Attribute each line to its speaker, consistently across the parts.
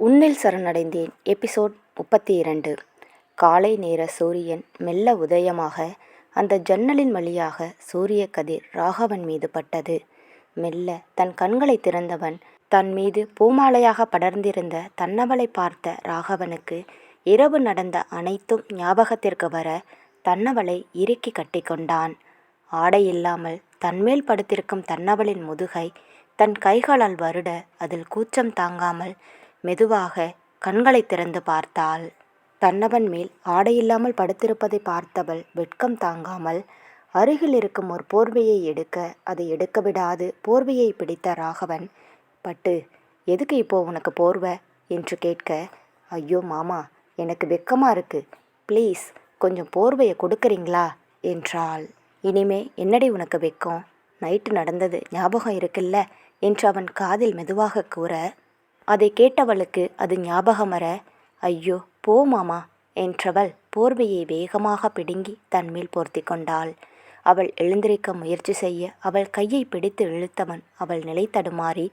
Speaker 1: உன்னில் சரணடைந்தேன். எபிசோட் முப்பத்தி இரண்டு காலை நேர சூரியன் மெல்ல உதயமாக அந்த ஜன்னலின் வழியாக சூரிய கதிர் ராகவன் மீது பட்டது. மெல்ல தன் கண்களை திறந்தவன் தன் மீது பூமாலையாக படர்ந்திருந்த தன்னவளை பார்த்த ராகவனுக்கு இரவு நடந்த அனைத்தும் ஞாபகத்திற்கு வர தன்னவளை இறுக்கி கட்டிக்கொண்டான் ஆடை இல்லாமல் தன்மேல் படுத்திருக்கும் தன்னவளின் முதுகை தன் கைகளால் வருட அதில் கூச்சம் தாங்காமல் மெதுவாக கண்களை திறந்து பார்த்தாள். தன்னவன் மேல் ஆடையில்லாமல் படுத்திருப்பதை பார்த்தவள் வெட்கம் தாங்காமல் அருகில் இருக்கும் ஒரு போர்வையை எடுக்க அதை எடுக்க விடாது போர்வையை பிடித்த ராகவன் பட்டு எதுக்கு இப்போ உனக்கு போர்வை? என்று கேட்க ஐயோ மாமா எனக்கு வெக்கமாக இருக்கு. ப்ளீஸ் கொஞ்சம் போர்வையை கொடுக்குறீங்களா? என்றாள். இனிமே என்னடி உனக்கு வெக்கம்? நைட்டு நடந்தது ஞாபகம் இருக்குல்ல? என்று அவன் காதில் மெதுவாக கூற அதை கேட்டவளுக்கு அது ஞாபகம் வர ஐயோ போ மாமா என்றவள் போர்வையை வேகமாக பிடுங்கி தன்மேல் போர்த்தி கொண்டாள். அவள் எழுந்திருக்க முயற்சி செய்ய அவள் கையை பிடித்து இழுத்தவன் அவள் நிலை தடுமாறி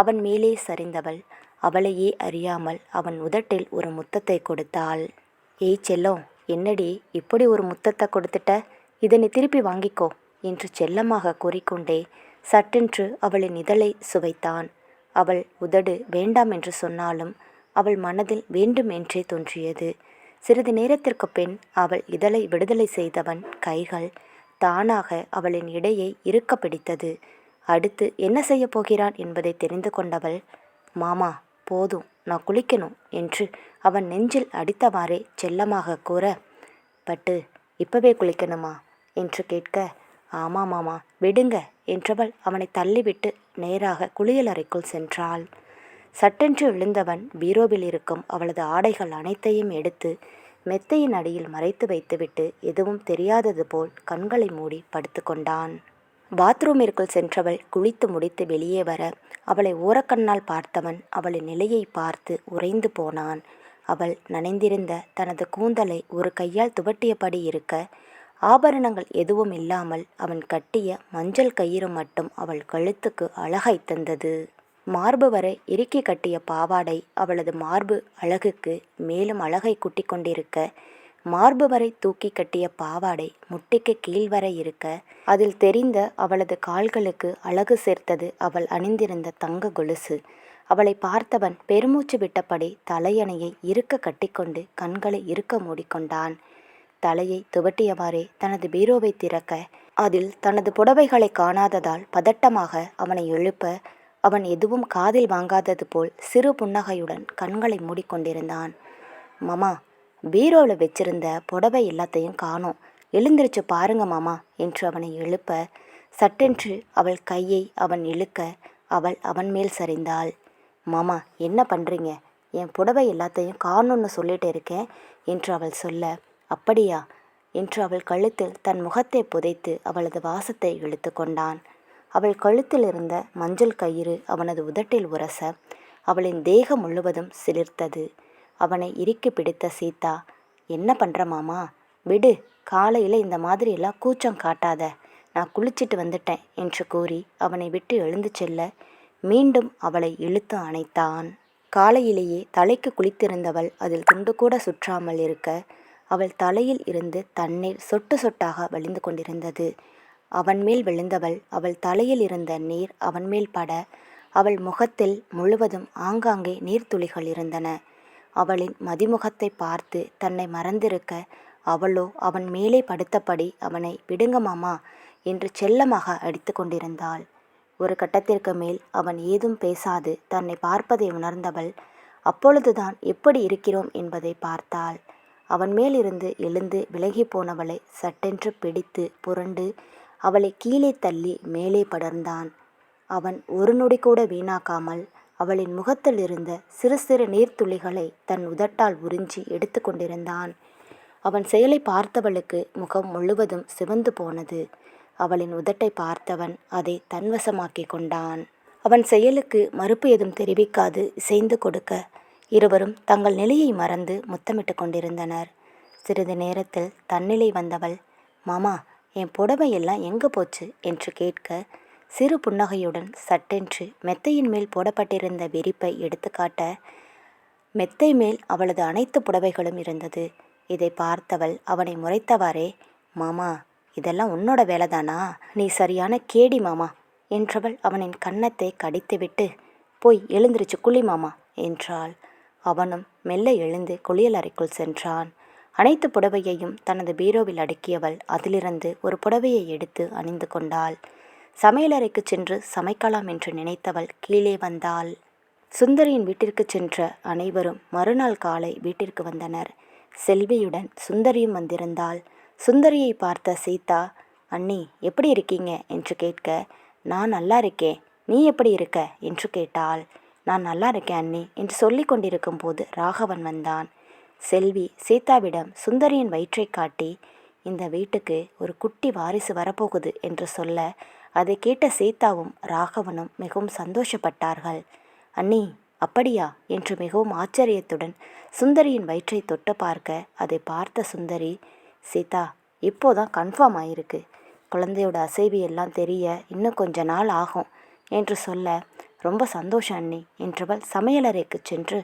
Speaker 1: அவன் மேலே சரிந்தவள். அவளையே அறியாமல் அவன் உதட்டில் ஒரு முத்தத்தை கொடுத்தாள். ஏய் செல்லம் என்னடி இப்படி ஒரு முத்தத்தை கொடுத்துட்ட? இதனை திருப்பி வாங்கிக்கோ என்று செல்லமாக கூறிக்கொண்டே சட்டென்று அவளின் இதழை சுவைத்தான். அவள் உதடு வேண்டாம் என்று சொன்னாலும் அவள் மனதில் வேண்டும் என்றே தோன்றியது. சிறிது நேரத்திற்கு பின் அவள் இதழை விடுதலை செய்தவன் கைகள் தானாக அவளின் இடையை இருக்க பிடித்தது. அடுத்து என்ன செய்ய போகிறான் என்பதை தெரிந்து கொண்டவள் மாமா போதும் நான் குளிக்கணும் என்று அவன் நெஞ்சில் அடித்தவாறே செல்லமாக கூற பட்டு இப்பவே குளிக்கணுமா? என்று கேட்க ஆமா மாமா விடுங்க என்றவள் அவனை தள்ளிவிட்டு நேராக குளியலறைக்குள் சென்றாள். சட்டென்று எழுந்தவன் பீரோவில் இருக்கும் அவளது ஆடைகள் அனைத்தையும் எடுத்து மெத்தையின் அடியில் மறைத்து வைத்துவிட்டு எதுவும் தெரியாதது போல் கண்களை மூடி படுத்துக்கொண்டான் பாத்ரூமிற்குள் சென்றவள் குளித்து முடித்து வெளியே வர அவளை ஓரக்கண்ணால் பார்த்தவன் அவளின் நிலையை பார்த்து உறைந்து போனான். அவள் நனைந்திருந்த தனது கூந்தலை ஒரு கையால் துவட்டியபடி இருக்க ஆபரணங்கள் எதுவும் இல்லாமல் அவன் கட்டிய மஞ்சள் கயிறு மட்டும் அவள் கழுத்துக்கு அழகை தந்தது. மார்பு வரை இறுக்கி கட்டிய பாவாடை அவளது மார்பு அழகுக்கு மேலும் அழகை குட்டி கொண்டிருக்க மார்பு வரை தூக்கி கட்டிய பாவாடை முட்டிக்கு கீழ் வரை இருக்க அதில் தெரிந்த அவளது கால்களுக்கு அழகு சேர்த்தது அவள் அணிந்திருந்த தங்க கொலுசு. அவளை பார்த்தவன் பெருமூச்சு விட்டபடி தலையணையை இருக்க கட்டிக்கொண்டு கண்களை இருக்க மூடிக்கொண்டான். தலையை துவட்டியவாறே தனது பீரோவை திறக்க அதில் தனது புடவைகளை காணாததால் பதட்டமாக அவனை எழுப்ப அவன் எதுவும் காதில் வாங்காதது போல் சிறு புன்னகையுடன் கண்களை மூடிக்கொண்டிருந்தான். மாமா பீரோவில் வச்சிருந்த புடவை எல்லாத்தையும் காணோம். எழுந்திருச்சு பாருங்க மாமா என்று அவனை எழுப்ப சட்டென்று அவள் கையை அவன் இழுக்க அவள் அவன் மேல் சரிந்தாள். மாமா என்ன பண்ணுறீங்க என் புடவை எல்லாத்தையும் காணும்னு சொல்லிட்டு இருக்கேன் என்று அவள் சொல்ல அப்படியா? என்று அவள் கழுத்தில் தன் முகத்தை புதைத்து அவளது வாசத்தை இழுத்து கொண்டான். அவள் கழுத்தில் இருந்த மஞ்சள் கயிறு அவனது உதட்டில் உரச அவளின் தேகம் முழுவதும் சிலிர்த்தது. அவனை இறுக்கி பிடித்த சீதா என்ன பண்ணுற மாமா? விடு காலையில் இந்த மாதிரியெல்லாம் கூச்சம் காட்டாத. நான் குளிச்சிட்டு வந்துட்டேன் என்று கூறி அவனை விட்டு எழுந்து செல்ல மீண்டும் அவளை இழுத்து அணைத்தான். காலையிலேயே தலைக்கு குளித்திருந்தவள் அதில் துண்டு கூட சுற்றாமல் இருக்க அவள் தலையில் இருந்து தண்ணீர் சொட்டு சொட்டாக வழிந்து கொண்டிருந்தது. அவன் மேல் விழுந்தவள் அவள் தலையில் இருந்த நீர் அவன் மேல் பட அவள் முகத்தில் முழுவதும் ஆங்காங்கே நீர்த்துளிகள் இருந்தன. அவளின் மதிமுகத்தை பார்த்து தன்னை மறந்திருக்க அவளோ அவன் மேலே படுத்தபடி அவனை விடுங்க மாமா என்று செல்லமாக அடித்து கொண்டிருந்தாள். ஒரு கட்டத்திற்கு மேல் அவன் ஏதும் பேசாது தன்னை பார்ப்பதை உணர்ந்தவள் அப்பொழுதுதான் எப்படி இருக்கிறோம் என்பதை பார்த்தாள். அவன் மேலிருந்து எழுந்து விலகி போனவளை சட்டென்று பிடித்து புரண்டு அவளை கீழே தள்ளி மேலே படர்ந்தான். அவன் ஒரு நொடி கூட வீணாக்காமல் அவளின் முகத்தில் இருந்த சிறு சிறு நீர்த்துளிகளை தன் உதட்டால் உறிஞ்சி எடுத்து கொண்டிருந்தான். அவன் செயலை பார்த்தவளுக்கு முகம் முழுவதும் சிவந்து போனது. அவளின் உதட்டை பார்த்தவன் அதை தன்வசமாக்கி கொண்டான். அவன் செயலுக்கு மறுப்பு எதுவும் தெரிவிக்காது இசைந்து கொடுக்க இருவரும் தங்கள் நிலையை மறந்து முத்தமிட்டு கொண்டிருந்தனர். சிறிது நேரத்தில் தன்னிலை வந்தவள் மாமா என் புடவை எல்லாம் எங்கே போச்சு? என்று கேட்க சிறு புன்னகையுடன் சட்டென்று மெத்தையின் மேல் போடப்பட்டிருந்த விரிப்பை எடுத்துக்காட்ட மெத்தை மேல் அவளது அனைத்து புடவைகளும் இருந்தது. இதை பார்த்தவள் அவனை முறைத்தவாறே மாமா இதெல்லாம் உன்னோட வேலைதானா? நீ சரியான கேடி மாமா என்றவள் அவனின் கன்னத்தை கடித்துவிட்டு போய் எழுந்திருச்சு குழி மாமா என்றாள். அவனும் மெல்ல எழுந்து குளியல் அறைக்குள் சென்றான். அனைத்து புடவையையும் தனது பீரோவில் அடுக்கியவள் அதிலிருந்து ஒரு புடவையை எடுத்து அணிந்து கொண்டாள். சமையலறைக்கு சென்று சமைக்கலாம் என்று நினைத்தவள் கீழே வந்தாள். சுந்தரியின் வீட்டிற்கு சென்ற அனைவரும் மறுநாள் காலை வீட்டிற்கு வந்தனர். செல்வியுடன் சுந்தரியும் வந்திருந்தாள். சுந்தரியை பார்த்த சீதா அண்ணி எப்படி இருக்கீங்க? என்று கேட்க நான் நல்லா இருக்கேன். நீ எப்படி இருக்க? என்று கேட்டாள். நான் நல்லா இருக்கேன் அண்ணி என்று சொல்லி கொண்டிருக்கும் போது ராகவன் வந்தான். செல்வி சீதாவிடம் சுந்தரியின் வயிற்றை காட்டி இந்த வீட்டுக்கு ஒரு குட்டி வாரிசு வரப்போகுது என்று சொல்ல அதை கேட்ட சீதாவும் ராகவனும் மிகவும் சந்தோஷப்பட்டார்கள். அண்ணி அப்படியா? என்று மிகவும் ஆச்சரியத்துடன் சுந்தரியின் வயிற்றை தொட்டு பார்க்க அதை பார்த்த சுந்தரி சீதா இப்போதான் கன்ஃபார்ம் ஆயிருக்கு. குழந்தையோட அசைவி எல்லாம் தெரிய இன்னும் கொஞ்ச நாள் ஆகும் என்று சொல்ல ரொம்ப சந்தோஷம் அண்ணி என்றவள் சமையலறைக்கு சென்று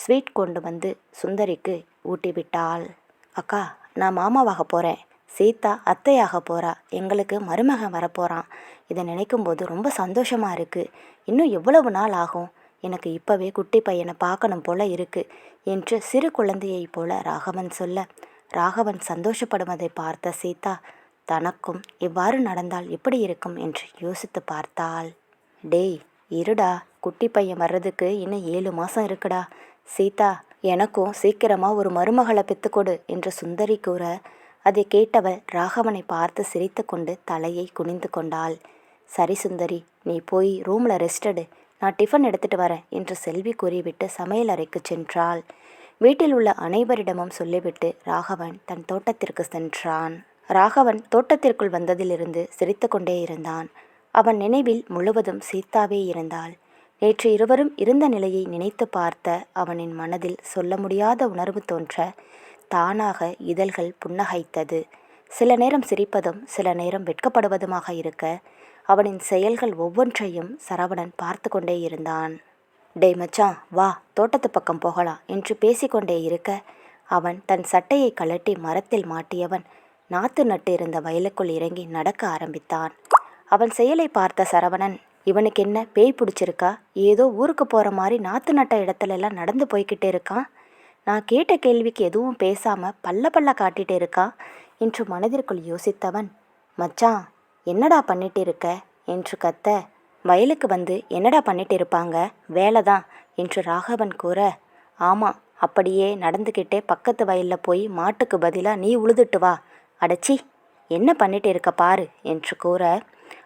Speaker 1: ஸ்வீட் கொண்டு வந்து சுந்தரிக்கு ஊட்டிவிட்டாள். அக்கா நான் மாமாவாக போகிறேன் சீதா அத்தையாக போகிறா எங்களுக்கு மருமகன் வரப்போகிறான் இதை நினைக்கும்போது ரொம்ப சந்தோஷமாக இருக்குது இன்னும் எவ்வளவு நாள் ஆகும்? எனக்கு இப்போவே குட்டி பையனை பார்க்கணும் போல இருக்குது என்று சிறு குழந்தையைப் போல ராகவன் சொல்ல. ராகவன் சந்தோஷப்படுவதை பார்த்த சீதா தனக்கும் இவ்வாறு நடந்தால் எப்படி இருக்கும்? என்று யோசித்து பார்த்தாள். டேய் இருடா குட்டி பையன் வர்றதுக்கு இன்னும் ஏழு மாதம் இருக்குடா. சீதா எனக்கும் சீக்கிரமாக ஒரு மருமகளை பெத்துக்கொடு என்று சுந்தரி கூற அதை கேட்டவள் ராகவனை பார்த்து சிரித்துக்கொண்டு தலையை குனிந்து கொண்டாள். சரி சுந்தரி நீ போய் ரூமில் ரெஸ்ட் எடு. நான் டிஃபன் எடுத்துட்டு வரேன் என்று செல்வி கூறிவிட்டு சமையல் அறைக்கு சென்றாள். வீட்டில் உள்ள அனைவரிடமும் சொல்லிவிட்டு ராகவன் தன் தோட்டத்திற்கு சென்றான். ராகவன் தோட்டத்திற்குள் வந்ததிலிருந்து சிரித்து கொண்டே இருந்தான். அவன் நினைவில் முழுவதும் சீதாவே இருந்தாள். நேற்று இருவரும் இருந்த நிலையை நினைத்து பார்த்த அவனின் மனதில் சொல்ல முடியாத உணர்வு தோன்ற தானாக இதழ்கள் புன்னகைத்தது. சில நேரம் சிரிப்பதும் சில நேரம் வெட்கப்படுவதுமாக இருக்க அவனின் செயல்கள் ஒவ்வொன்றையும் சரவணன் பார்த்து கொண்டே இருந்தான். டேய் மச்சான் வா தோட்டத்து பக்கம் போகலாம் என்று பேசிக்கொண்டே இருக்க அவன் தன் சட்டையை கழட்டி மரத்தில் மாட்டியவன் நாத்து நட்டு இருந்த வயலுக்குள் இறங்கி நடக்க ஆரம்பித்தான். அவன் செயலை பார்த்த சரவணன் இவனுக்கு என்ன பேய் பிடிச்சிருக்கா? ஏதோ ஊருக்கு போகிற மாதிரி நாத்து நட்ட இடத்துல எல்லாம் நடந்து போய்கிட்டே இருக்கான் நான் கேட்ட கேள்விக்கு எதுவும் பேசாமல் பல்ல பல்ல காட்டிகிட்டு இருக்கான் என்று மனதிற்குள் யோசித்தவன் மச்சான் என்னடா பண்ணிட்டு இருக்க? என்று கத்த வயலுக்கு வந்து என்னடா பண்ணிட்டு இருப்பாங்க? வேலை தான். என்று ராகவன் கூற ஆமாம் அப்படியே நடந்துக்கிட்டே பக்கத்து வயலில் போய் மாட்டுக்கு பதிலாக நீ உழுதுட்டு வா. அடச்சி என்ன பண்ணிட்டு இருக்க பாரு? என்று கூற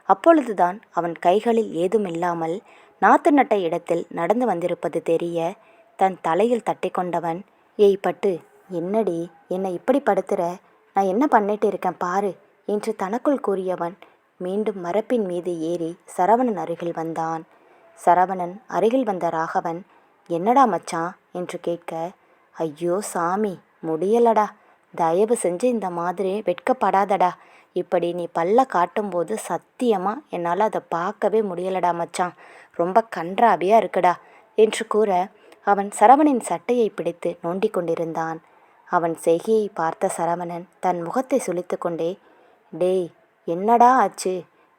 Speaker 1: அப்பொழுதுதான் அவன் கைகளில் ஏதுமில்லாமல் நாத்து நட்ட இடத்தில் நடந்து வந்திருப்பது தெரிய தன் தலையில் தட்டி கொண்டவன் ஏய் பட்டு என்னடி என்னை இப்படி படுத்துற? நான் என்ன பண்ணிட்டு இருக்கேன் பாரு என்று தனக்குள் கூறியவன் மீண்டும் மரப்பின் மீது ஏறி சரவணன் அருகில் வந்தான். சரவணன் அருகில் வந்த ராகவன் என்னடா மச்சான்? என்று கேட்க ஐயோ சாமி முடியலடா தயவு செஞ்சு இந்த மாதிரி வெட்கப்படாதடா. இப்படி நீ பல்ல காட்டும்போது சத்தியமாக என்னால் அதை பார்க்கவே முடியலடா மச்சான். ரொம்ப கன்றாவியாக இருக்குடா என்று கூற அவன் சரவணின் சட்டையை பிடித்து நோண்டிக் கொண்டிருந்தான். அவன் செய்கையை பார்த்த சரவணன் தன் முகத்தை சுழித்து கொண்டே டேய் என்னடா ஆச்சு?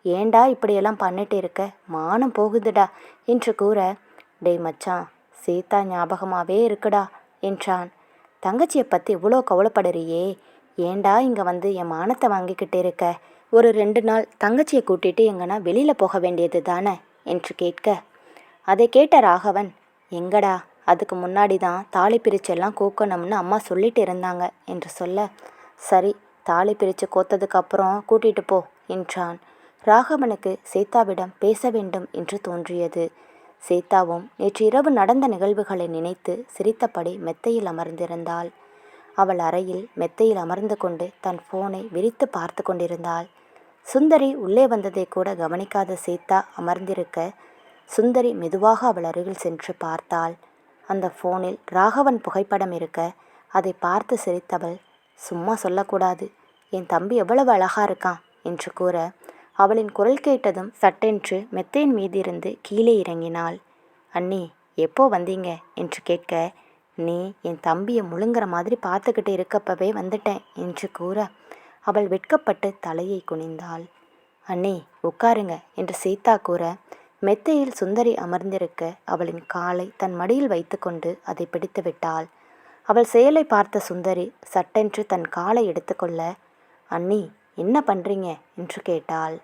Speaker 1: ஏண்டா இப்படியெல்லாம் பண்ணிட்டு இருக்க? மானம் போகுதுடா என்று கூற டேய் மச்சான் சீதா ஞாபகமாகவே இருக்குடா என்றான். தங்கச்சியை பற்றி இவ்வளோ கவலைப்படுறியே. ஏண்டா இங்கே வந்து என் மானத்தை வாங்கிக்கிட்டு இருக்க? ஒரு ரெண்டு நாள் தங்கச்சியை கூட்டிகிட்டு எங்கன்னா வெளியில் போக வேண்டியது தானே? என்று கேட்க. அதை கேட்ட ராகவன் எங்கடா? அதுக்கு முன்னாடி தான் தாலி பிரிச்செல்லாம் கோக்கணும்னு அம்மா சொல்லிட்டு இருந்தாங்க என்று சொல்ல. சரி தாலி பிரித்து கோத்ததுக்கப்புறம் கூட்டிகிட்டு கூட்டிட்டு போ என்றான். ராகவனுக்கு சீதாவிடம் பேச வேண்டும் என்று தோன்றியது. சீதாவும் நேற்று இரவு நடந்த நிகழ்வுகளை நினைத்து சிரித்தபடி மெத்தையில் அமர்ந்திருந்தாள். அவள் அறையில் மெத்தையில் அமர்ந்து கொண்டு தன் ஃபோனை விரித்து பார்த்து கொண்டிருந்தாள். சுந்தரி உள்ளே வந்ததை கூட கவனிக்காத சீதா அமர்ந்திருக்க சுந்தரி மெதுவாக அவள் அருகில் சென்று பார்த்தாள். அந்த ஃபோனில் ராகவன் புகைப்படம் இருக்க அதை பார்த்து சிரித்தவள் சும்மா சொல்லக்கூடாது. என் தம்பி எவ்வளவு அழகா இருக்கான் என்று கூற அவளின் குரல் கேட்டதும் சட்டென்று மெத்தையின் மீதிருந்து கீழே இறங்கினாள். அண்ணி எப்போ வந்தீங்க? என்று கேட்க நீ என் தம்பியை முழுங்குற மாதிரி பார்த்துக்கிட்டு இருக்கப்பவே வந்துட்டேன் என்று கூற அவள் வெட்கப்பட்டு தலையை குனிந்தாள். அண்ணி உட்காருங்க என்று சீதா கூற மெத்தையில் சுந்தரி அமர்ந்திருக்க அவளின் காலை தன் மடியில் வைத்துக்கொண்டு அதை பிடித்து விட்டாள். அவள் செயலை பார்த்த சுந்தரி சட்டென்று தன் காலை எடுத்துக்கொள்ள அண்ணி என்ன பண்றீங்க? என்று கேட்டாள்.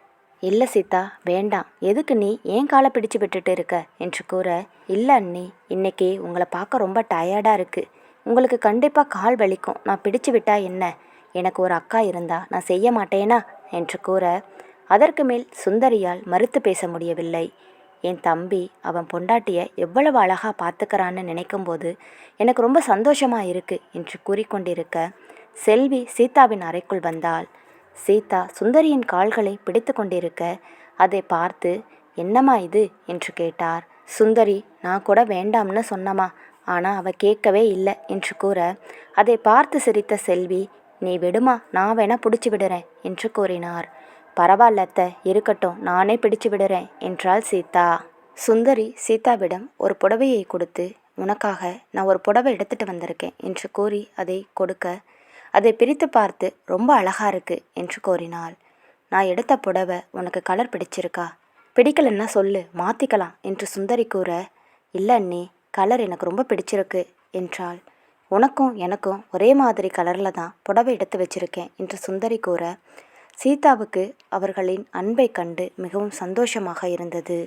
Speaker 1: இல்லை சீதா வேண்டாம். எதுக்கு நீ ஏன் காலை பிடிச்சு விட்டுட்டு இருக்க? என்று கூற இல்லை அண்ணி இன்னைக்கு உங்களை பார்க்க ரொம்ப டயர்டாக இருக்குது உங்களுக்கு கண்டிப்பாக கால் வலிக்கும். நான் பிடிச்சு விட்டா என்ன? எனக்கு ஒரு அக்கா இருந்தா நான் செய்ய மாட்டேனா? என்று கூற அதற்கு மேல் சுந்தரியால் மறுத்து பேச முடியவில்லை. என் தம்பி அவன் பொண்டாட்டிய எவ்வளவு அழகா பார்த்துக்கிறான்னு நினைக்கும்போது எனக்கு ரொம்ப சந்தோஷமாக இருக்குது என்று கூறிக்கொண்டிருக்க செல்வி சீதாவின் அறைக்குள் வந்தாள். சீதா சுந்தரியின் கால்களை பிடித்து கொண்டிருக்க அதை பார்த்து என்னம்மா இது? என்று கேட்டார். சுந்தரி நான் கூட வேண்டாம்னு சொன்னம்மா ஆனால் அவ கேட்கவே இல்லை என்று கூற அதை பார்த்து சிரித்த செல்வி நீ விடுமா நான் வேணா பிடிச்சி விடுறேன் என்று கூறினார். பரவாயில்ல அத்தை இருக்கட்டும் நானே பிடிச்சு விடுறேன் என்றாள் சீதா. சுந்தரி சீதாவிடம் ஒரு புடவையை கொடுத்து உனக்காக நான் ஒரு புடவை எடுத்துட்டு வந்திருக்கேன் என்று கூறி அதை கொடுக்க அதை பிரித்து பார்த்து ரொம்ப அழகா இருக்கு என்று கூறினாள். நான் எடுத்த புடவை உனக்கு கலர் பிடிச்சிருக்கா? பிடிக்கலன்னா சொல்லு மாற்றிக்கலாம் என்று சுந்தரி கூற இல்லை அண்ணி கலர் எனக்கு ரொம்ப பிடிச்சிருக்கு என்றாள். உனக்கும் எனக்கும் ஒரே மாதிரி கலரில் தான் புடவை எடுத்து வச்சிருக்கேன் என்று சுந்தரி கூற சீதாவுக்கு அவர்களின் அன்பை கண்டு மிகவும் சந்தோஷமாக இருந்தது.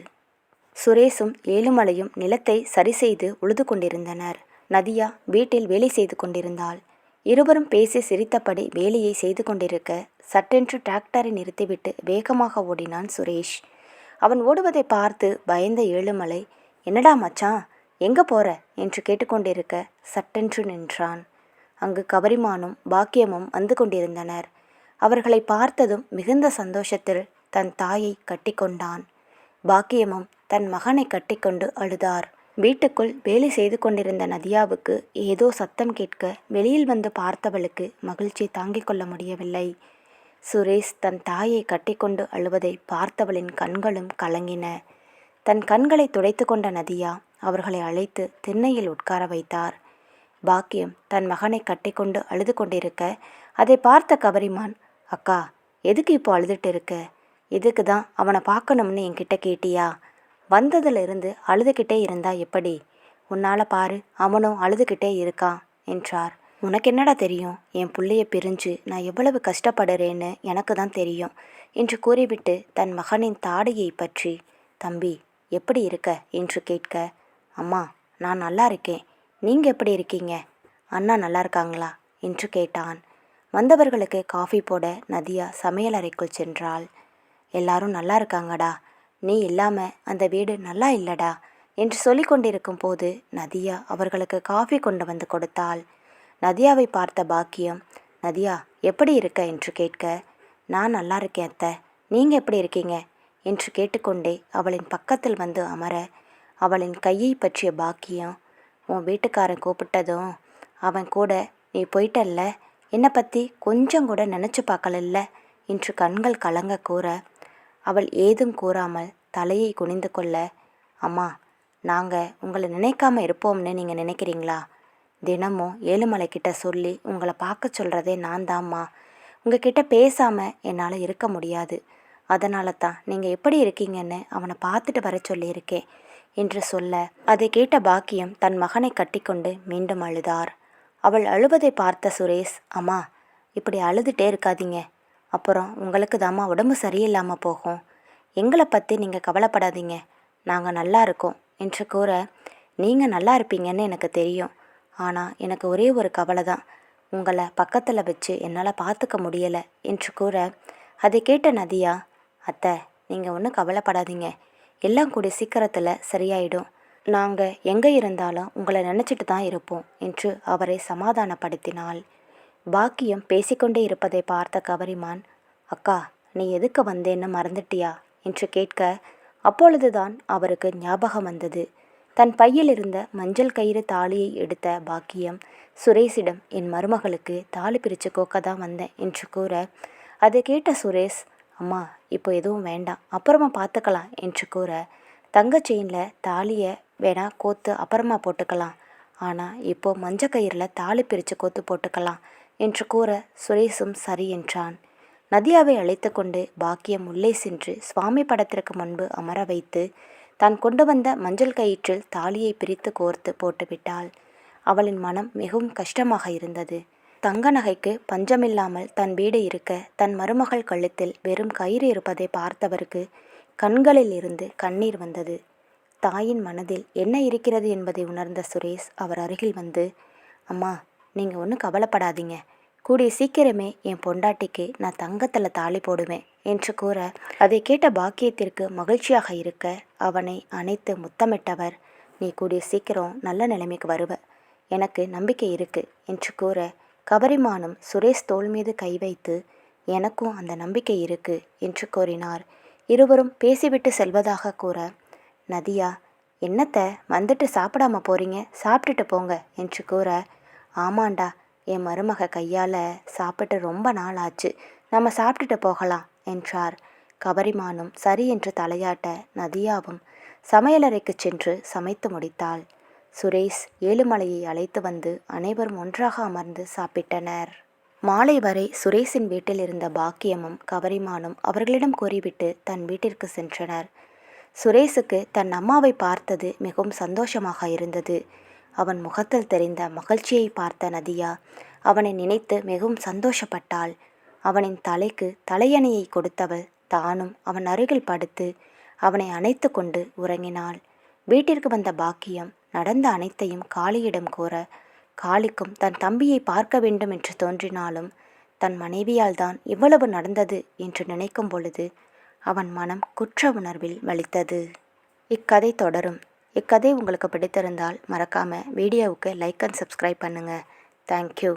Speaker 1: சுரேஷும் ஏழுமலையும் நிலத்தை சரி செய்து உழுது கொண்டிருந்தனர். நதியா வீட்டில் வேலை செய்து கொண்டிருந்தாள். இருவரும் பேசி சிரித்தபடி வேலையை செய்து கொண்டிருக்க சட்டென்று டிராக்டரை நிறுத்திவிட்டு வேகமாக ஓடினான் சுரேஷ். அவன் ஓடுவதை பார்த்து பயந்த ஏழுமலை என்னடா மச்சான் எங்க போற? என்று கேட்டுக்கொண்டிருக்க சட்டென்று நின்றான். அங்கு கவரிமானும் பாக்கியமும் வந்து கொண்டிருந்தனர். அவர்களை பார்த்ததும் மிகுந்த சந்தோஷத்தில் தன் தாயை கட்டிக்கொண்டான். பாக்கியமும் தன் மகனை கட்டிக்கொண்டு அழுதார். வீட்டுக்குள் வேலை செய்து கொண்டிருந்த நதியாவுக்கு ஏதோ சத்தம் கேட்க வெளியில் வந்து பார்த்தவளுக்கு மகிழ்ச்சி தாங்கிக் கொள்ள முடியவில்லை. சுரேஷ் தன் தாயை கட்டிக்கொண்டு அழுவதை பார்த்தவளின் கண்களும் கலங்கின. தன் கண்களை துடைத்து கொண்ட நதியா அவர்களை அழைத்து திண்ணையில் உட்கார வைத்தார். பாக்கியம் தன் மகனை கட்டிக்கொண்டு அழுது கொண்டிருக்க அதை பார்த்த கவரிமான் அக்கா எதுக்கு இப்போ அழுதுட்டு இருக்க? எதுக்கு தான் அவனை பார்க்கணும்னு என்கிட்ட கேட்டியா? வந்ததிலிருந்து அழுதுகிட்டே இருந்தா எப்படி? உன்னால் பாரு அவனும் அழுதுகிட்டே இருக்கான் என்றார். உனக்கு என்னடா தெரியும்? என் பிள்ளைய பிரிஞ்சு நான் எவ்வளவு கஷ்டப்படுறேன்னு எனக்கு தான் தெரியும் என்று கூறிவிட்டு தன் மகனின் தாடையை பற்றி தம்பி எப்படி இருக்க? என்று கேட்க அம்மா நான் நல்லா இருக்கேன். நீங்கள் எப்படி இருக்கீங்க? அண்ணா நல்லா இருக்காங்களா? என்று கேட்டான். வந்தவர்களுக்கு காஃபி போட நதியா சமையலறைக்குள் சென்றாள். எல்லாரும் நல்லா இருக்காங்கடா. நீ இல்லாமல் அந்த வீடு நல்லா இல்லடா என்று சொல்லி கொண்டிருக்கும் போது நதியா அவர்களுக்கு காஃபி கொண்டு வந்து கொடுத்தாள். நதியாவை பார்த்த பாக்கியம் நதியா எப்படி இருக்க? என்று கேட்க நான் நல்லா இருக்கேன் அத்தை. நீங்கள் எப்படி இருக்கீங்க? என்று கேட்டுக்கொண்டே அவளின் பக்கத்தில் வந்து அமர அவளின் கையை பற்றிய பாக்கியம் உன் வீட்டுக்காரன் கூப்பிட்டதும் அவன் கூட நீ போயிட்டல்ல? என்னை பற்றி கொஞ்சம் கூட நினச்சி பார்க்கலல்ல என்று கண்கள் கலங்க கூற அவள் ஏதும் கூறாமல் தலையை குனிந்து கொள்ள அம்மா நாங்கள் உங்களை நினைக்காம இருப்போம்னு நீங்கள் நினைக்கிறீங்களா? தினமும் ஏழுமலை கிட்ட சொல்லி உங்களை பார்க்க சொல்கிறதே நான் தாம்மா உங்ககிட்ட பேசாமல் என்னால் இருக்க முடியாது. அதனால தான் நீங்கள் எப்படி இருக்கீங்கன்னு அவனை பார்த்துட்டு வர சொல்லியிருக்கேன் என்று சொல்ல அதை கேட்ட பாக்கியம் தன் மகனை கட்டிக்கொண்டு மீண்டும் அழுதார். அவள் அழுவதை பார்த்த சுரேஷ் அம்மா இப்படி அழுதுட்டே இருக்காதீங்க. அப்புறம் உங்களுக்கு தாம்மா உடம்பு சரியில்லாமல் போகும். எங்களை பற்றி நீங்கள் கவலைப்படாதீங்க. நாங்கள் நல்லா இருக்கோம் என்று கூற நீங்கள் நல்லா இருப்பீங்கன்னு எனக்கு தெரியும். ஆனால் எனக்கு ஒரே ஒரு கவலை தான் உங்களை பக்கத்தில் வச்சு என்னால் பார்த்துக்க முடியலை என்று கூற அதை கேட்ட நதியா அத்தை நீங்கள் ஒன்றும் கவலைப்படாதீங்க. எல்லாம் கூடிய சீக்கிரத்தில் சரியாயிடும். நாங்கள் எங்கே இருந்தாலும் உங்களை நினச்சிட்டு தான் இருப்போம் என்று அவரை சமாதானப்படுத்தினாள். பாக்கியம் பேசிக்கொண்டே இருப்பதை பார்த்த கவரிமான் அக்கா நீ எதுக்கு வந்தேன்னு மறந்துட்டியா? என்று கேட்க அப்பொழுதுதான் அவருக்கு ஞாபகம் வந்தது. தன் பையில் இருந்த மஞ்சள் கயிறு தாலியை எடுத்த பாக்கியம் சுரேஷிடம் என் மருமகளுக்கு தாலி பிரித்து கோக்க தான் வந்தேன் என்று கூற அதை கேட்ட சுரேஷ் அம்மா இப்போ எதுவும் வேண்டாம் அப்புறமா பார்த்துக்கலாம் என்று கூற தங்க செயினில் தாலியை வேணா கோத்து அப்புறமா போட்டுக்கலாம். ஆனால் இப்போ மஞ்சள் கயிறில் தாலி பிரித்து கோத்து போட்டுக்கலாம். என்று கூற சுரேஷும் சரி என்றான். நதியாவை அழைத்து கொண்டு பாக்கியம் உள்ளே சென்று சுவாமி படத்திற்கு முன்பு அமர வைத்து தான் கொண்டு வந்த மஞ்சள் கயிற்றில் தாலியை பிரித்து கோர்த்து போட்டுவிட்டாள் அவளின் மனம் மிகவும் கஷ்டமாக இருந்தது. தங்க நகைக்கு பஞ்சமில்லாமல் தன் வீடு இருக்க தன் மருமகள் கழுத்தில் வெறும் கயிறு இருப்பதை பார்த்தவருக்கு கண்களில் இருந்து கண்ணீர் வந்தது. தாயின் மனதில் என்ன இருக்கிறது என்பதை உணர்ந்த சுரேஷ் அவர் அருகில் வந்து அம்மா நீங்கள் ஒன்றும் கவலைப்படாதீங்க. கூடிய சீக்கிரமே என் பொண்டாட்டிக்கு நான் தங்கத்தில் தாலி போடுவேன் என்று கூற அதை கேட்ட பாக்கியத்திற்கு மகிழ்ச்சியாக இருக்க அவனை அணைத்து முத்தமிட்டவர் நீ கூடிய சீக்கிரம் நல்ல நிலைமைக்கு வருவ. எனக்கு நம்பிக்கை இருக்கு என்று கூற கபரிமானும் சுரேஷ் தோள் மீது கை வைத்து எனக்கும் அந்த நம்பிக்கை இருக்கு என்று கூறினார். இருவரும் பேசிவிட்டு செல்வதாக கூற நதியா என்னத்த? வந்துட்டு சாப்பிடாம போறீங்க? சாப்பிட்டுட்டு போங்க என்று கூற ஆமாண்டா என் மருமக கையால் சாப்பிட்டு ரொம்ப நாள் ஆச்சு நம்ம சாப்பிட்டுட்டு போகலாம் என்றார். கபரிமானும் சரி என்று தலையாட்ட நதியாவும் சமையலறைக்கு சென்று சமைத்து முடித்தாள். சுரேஷ் ஏழுமலையை அழைத்து வந்து அனைவரும் ஒன்றாக அமர்ந்து சாப்பிட்டனர். மாலை வரை சுரேஷின் வீட்டில் இருந்த பாக்கியமும் கவரிமானும் அவர்களிடம் கூறிவிட்டு தன் வீட்டிற்கு சென்றனர். சுரேஷுக்கு தன் அம்மாவை பார்த்தது மிகவும் சந்தோஷமாக இருந்தது. அவன் முகத்தில் தெரிந்த மகிழ்ச்சியை பார்த்த நதியா அவனை நினைத்து மிகவும் சந்தோஷப்பட்டாள். அவனின் தலைக்கு தலையணையை கொடுத்தவள் தானும் அவன் அருகில் படுத்து அவனை அணைத்து கொண்டு உறங்கினாள். வீட்டிற்கு வந்த பாக்கியம் நடந்த அனைத்தையும் காளியிடம் கூற காளிக்கும் தன் தம்பியை பார்க்க வேண்டும் என்று தோன்றினாலும் தன் மனைவியால் தான் இவ்வளவு நடந்தது என்று நினைக்கும் பொழுது அவன் மனம் குற்ற உணர்வில் வலித்தது. இக்கதை தொடரும். இக்கதை உங்களுக்கு பிடித்திருந்தால் மறக்காமல் வீடியோவுக்கு லைக் அண்ட் சப்ஸ்கிரைப் பண்ணுங்கள் தேங்க்யூ